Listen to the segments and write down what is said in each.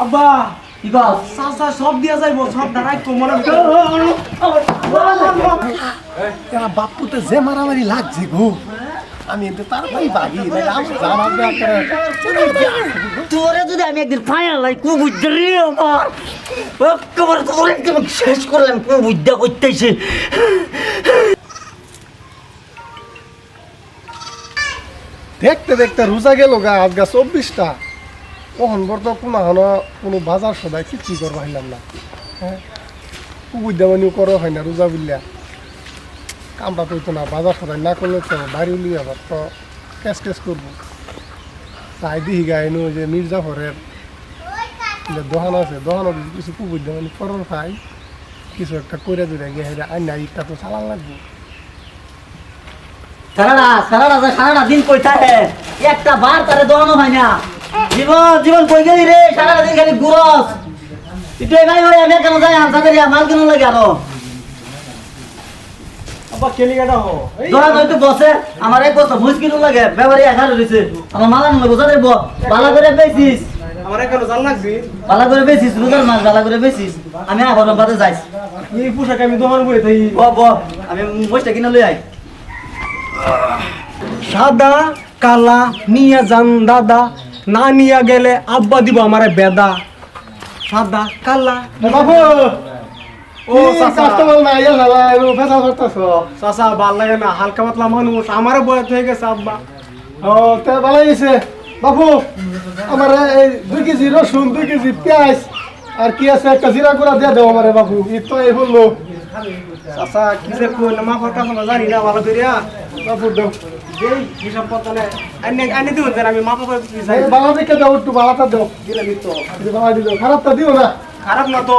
আব্বা চাচা সব দিয়া সব দাঁড়াই কোমরে যে মারামারি লাগছে গো আমি জামার ব্যাগ তোরে যদি আমি একদিন ফাইনাল লাই কু বুঝতে রে আমার একেবারে তোরে একদম শেষ করলাম কু বুঝতে করতেছি দেখতে দেখতে রোজা গেল গা আজ গা চব্বিশটা কখন বর্ত কোনো হনো কোনো বাজার সদাই কিচ্ছু করব হাইলাম না। হ্যাঁ? কুকুর দেওয়ানিও করো হয় না রোজা বুলিয়া কামটা তো না, বাজার সদাই না করলে তো বাড়ি উলি আবার তো ক্যাশ ক্যাশ করব। তাই দিহি গাইনু যে মির্জাফরের যে দোকান আছে দোকানত কিছু কুকুর দেওয়ানি করর খাই কিছু একটা করে দিলে গিয়ে হেরে আইনা ইটা তো চালান লাগবে। সারাটা সারাটা সারাটা দিন কই থাকে একটা বার তারে দোয়ানো হয় না। জীবন জীবন কই গেলি রে? সারাটা দিন খালি গুরস একটু ভাই ভাই আমি কেন যাই আনসা করি মাল কেন লাগে আরও। আব্বা কেলিকাটা হো। তো বসে আমার এক বছর মুশকিল লাগে এগারো রয়েছে আমার মালা নিলে বোঝা দেব বালা করে বেচিস। আমার এখানে জাল লাগবে। বালা করে বেচিস রোজার মাছ বালা করে বেচিস। আমি আবার বাদে যাইস এই পোশাক আমি দোকান বই থাকি ব ব আমি বসটা কিনে লই আই। সাদা কালা নিয়ে যান দাদা না নিয়ে গেলে আব্বা দিব আমারে বেদা। সাদা কালা। বাবু! ও চাচা। ভালো লাগে না হালকা পাতলা মানুষ। আমারও বয়স হয়ে গেছে আব্বা। ও তে ভালো হয়েছে বাবু আমার এই দুই কেজি রসুন দুই কেজি পেঁয়াজ আর কি আছে একটা জিরা গুঁড়া দিয়ে দেবো আমারে বাবু। ঈদ তো এই বলল চাচা কি যে কই না মাফার কথা না জানি না ভালো করিয়া বাবু দেও দেই হিসাব পত্র আইনে আইনে যেন আমি করে চাই বাবা দিকে দাও একটু বালাটা দাও। দিলে বাবা দিও খারাপটা দিও না। খারাপ না তো।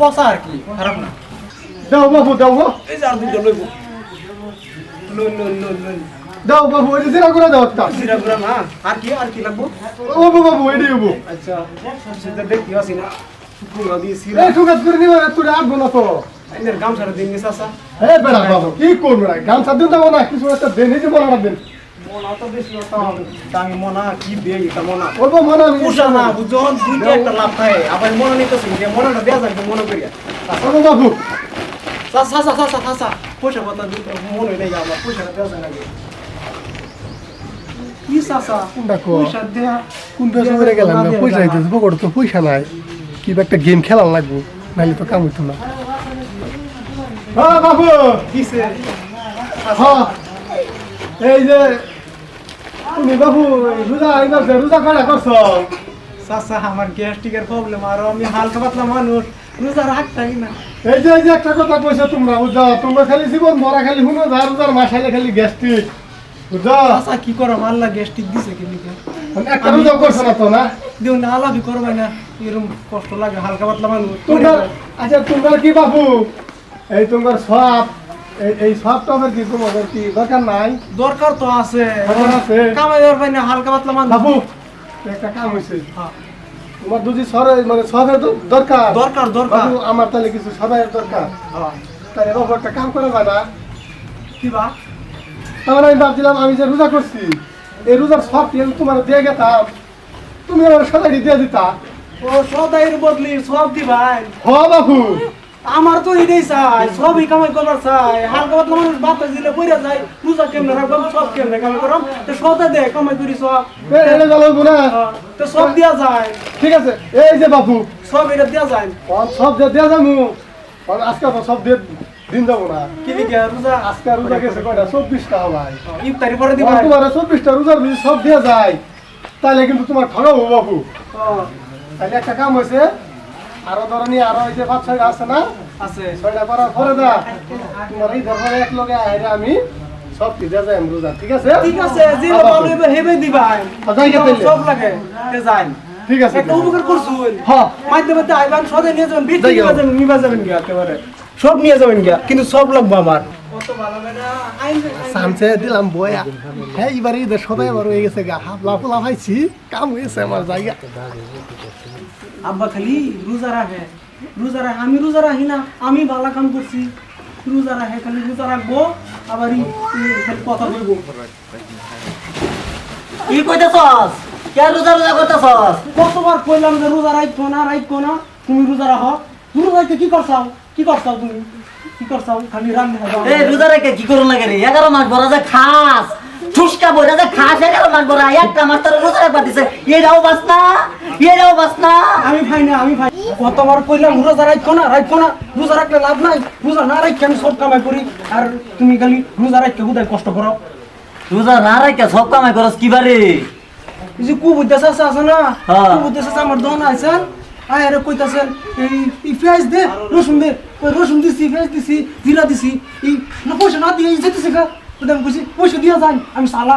পচা আর কি খারাপ না। দাও বাবু দাও। এই যে আর দুটো লইব। লই লই লই লই। দাও বাবু ওই জিরা গুঁড়া দাও একটা। জিরা গুড়া না আর কি আর কি লাগবো? ও বাবু বাবু এডি বাবু আচ্ছা সেটা দেখতে আসি না। শুকনো সিরা এই ঠুকাত করে নিবা তুই আসব না তো। আইনের গামছাটা দিন নিস আসা এই বেড়া বাবু কি করব না গামছা দিন দেবো না কিছু একটা দেন এই যে মনে দিন। মনা তো বেশি কথা দামি মনা কি দিয়ে এটা মনা? বলব মনে আমি পুষা না বুঝছ দুইটা একটা লাভ থাকে আবার মনে নিতেছি যে মনাটা দেওয়া যায় তো মনে করিয়া। ও বাবু। সাসা সাসা সাসা সাসা পয়সা কথা দুটো মনে নেই আমার পয়সাটা দেওয়া যায় নাকি কি সাসা কোনটা কো? পয়সা দেয়া কোন পেশা করে গেলাম না পয়সা দিতে পকড় তো পয়সা নাই। কি একটা গেম খেলাম লাগবো নাহলে তো কাম হইতো না। হ্যাঁ বাবু। হ্যাঁ। এই যে তুমি বাবু রোজা এইবার রোজা কয়টা করছ? সাসা আমার গ্যাস্ট্রিকের প্রবলেম আর আমি হালকা পাতলা মানুষ রোজা রাখতাই না। এই যে এই যে একটা কথা কইছো তোমরা বুঝছ তোমরা খালি জীবন ভরা খালি শুনো যা রোজার মাসাইলে খালি গ্যাস্ট্রিক সাসা কি করো আল্লাহ গ্যাস্ট্রিক দিছে কি লিখে একটা রোজা করছ না তো না? দেও না আলাপি করবাই না এরকম কষ্ট লাগে হালকা পাতলা মানুষ। তোমরা আচ্ছা তোমরা কি বাবু এই তোমার সব এই এই সব টপের কি তোমাদের কি দরকার নাই? দরকার তো আছে। আছে। কামাই দরকার না হালকা পাতলা মানুষ। বাবু একটা কাম হয়েছে হ্যাঁ। তোমার দুজি সরে মানে সবের দরকার। দরকার দরকার। আমার তাহলে কিছু সবের দরকার। হ্যাঁ। তাহলে বাবু একটা কাম করে যায় না। কি বা? তাহলে আমি ভাবছিলাম আমি যে রোজা করছি এই রোজার সব তেল তোমার দিয়ে গেতাম। তুমি আমার সাদাটি দিয়ে দিতা। ও সদাইয়ের বদলি সব দিবাই। হ বাবু। আমার তো এটাই চাই সবই কামাই করবার চাই। হালকা পাতলা মানুষ বাতাস দিলে বইরা যায় রোজা কেমনে রাখবাম সব কেমনে কামাই করাম তো সদা দে কামাই করি সব। এটা জ্বালাবো না। হ্যাঁ, তো সব দিয়া যায়। ঠিক আছে এই যে বাবু সব এটা দিয়া যায়। সব যে দিয়ে যাব আর আজকে সব দিয়ে দিন যাব না। কি লিখে রোজা? আজকে রোজা গেছে কয়টা? চব্বিশটা ভাই ইফতারি পরে তোমার তোমার চব্বিশটা রোজার যদি সব দিয়ে যায়। তাহলে কিন্তু তোমার ঠগাবো বাবু হ্যাঁ, তাহলে একটা কাম হয়েছে আরও ধরনি আরও এই যে পাঁচ ছয়টা আছে না? আছে। ছয়টা করার পরে তোমার এই ধরনের এক লগে আইরে আমি সব কি যাই রোজা ঠিক আছে? ঠিক আছে যে ভালো হেবে দিবা। যাই গে সব লাগে তে যাই ঠিক আছে। একটা উপকার করছুন হ্যাঁ মাধ্যমে মধ্যে আইবান সদাই নিয়ে যাবেন বিক্রি করে যাবেন নিবা যাবেন গিয়া একেবারে। সব নিয়ে যাবেন গিয়া কিন্তু সব লাগবে আমার। সামসে দিলাম বয়া। হ্যাঁ এবার ঈদের সদাই আবার হয়ে গেছে গা। হাফলা ফুলা ভাইছি কাম হয়েছে আমার জায়গা। আব্বা খালি রোজা রাখে। রোজা রাখে। আমি রোজা রাখি না আমি ভালো কাম করছি। রোজা রাখে খালি রোজা রাখব আবার কথা বলব। কি কইতেছস? কে রোজা রোজা করতেছস? কতবার কইলাম যে রোজা রাখব না রাখব না। তুমি রোজা রাখো। তুমি রাখতে কি করছাও? কি করছাও তুমি? কি করছাও খালি রান্না এই রোজা রেখে কি করুন লাগে রে? এগারো মাস বড় যে খাস ঠুসকা বইরা যে খাস এগারো মাস বড় একটা মাস তার রোজা রাখবা দিছে। এটাও বাস না এটাও বাস না। আমি ভাই না আমি ভাই। কতবার কইলাম রোজা রাখব না রাখব না। রোজা রাখলে লাভ নাই। রোজা না আমি সব কামাই করি। আর তুমি খালি রোজা রাখতে কোথায় কষ্ট করো। রোজা না রেখে সব কামাই করস কি বারে এই যে কুবুদ্দা আছে না হ্যাঁ। কুবুদ্দা চাষা আমার দোকান আছেন আয় আরে কইতাছেন এই পেঁয়াজ দে রসুন দে রসুন দিছি পেঁয়াজ দিছি জিরা দিছি এই না পয়সা না দিয়ে যেতেছে গা। ওটা আমি কইছি পয়সা দিয়া যান আমি সালা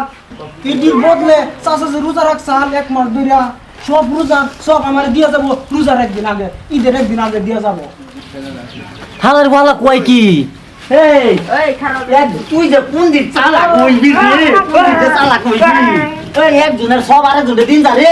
এটির বদলে চাষা যে রোজা রাখ সাল এক মাস ধরিয়া সব রোজা সব আমার দিয়া যাব রোজার একদিন আগে ঈদের একদিন আগে দিয়া যাব। হালার বালা কয় কি? তুই যে কোন দিন চালা কইবি রে? কোন দিন যে চালা কইবি এই একজনের সব আরেকজনের দিন যা রে।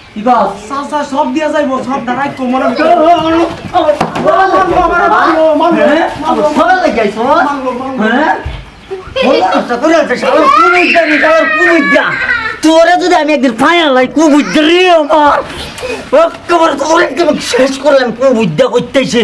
কি কস সব দিয়া যাইবো সব দাঁড়াই কোমর হ্যাঁ? সবাই হ্যাঁ? বুঝা তোরে যদি আমি একদিন ফাইনাল লাই কু বুঝা রে আমার। একেবারে তোর শেষ করলাম কু বুঝা করতেছে।